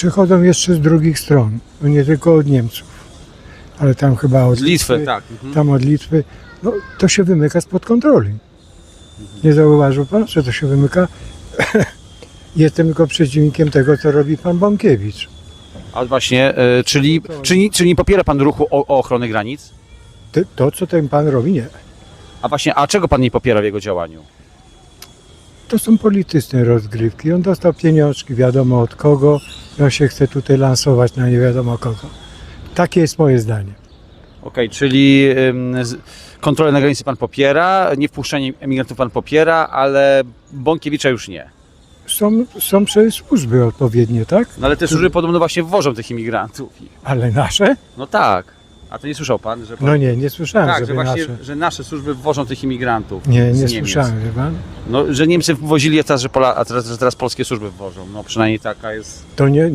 Przychodzą jeszcze z drugich stron, no nie tylko od Niemców, ale tam chyba od Z Litwy, tak. Mhm. tam od Litwy. No to się wymyka spod kontroli. Nie zauważył pan, że to się wymyka? Jestem tylko przeciwnikiem tego, co robi pan Bąkiewicz. A właśnie, e, czyli, czyli, czyli nie popiera pan ruchu o, o ochronę granic? Ty- To, co ten pan robi, nie. A właśnie, a czego pan nie popiera w jego działaniu? To są polityczne rozgrywki. On dostał pieniążki, wiadomo od kogo, i on się chce tutaj lansować na nie wiadomo kogo. Takie jest moje zdanie. Okej, czyli ym, z- kontrolę na granicy pan popiera, nie wpuszczenie emigrantów pan popiera, ale Bąkiewicza już nie. Są, są przecież służby odpowiednie, tak? No ale te służby podobno właśnie wwożą tych imigrantów. Ale nasze? No tak. A to nie słyszał pan, że pan... No nie, nie słyszałem, tak, że właśnie, nasze. że nasze służby wwożą tych imigrantów. Nie, nie słyszałem, wie pan? No, że Niemcy wwozili, a teraz, że, Pola, a teraz, że teraz polskie służby wwożą. No przynajmniej taka jest To nie, nie.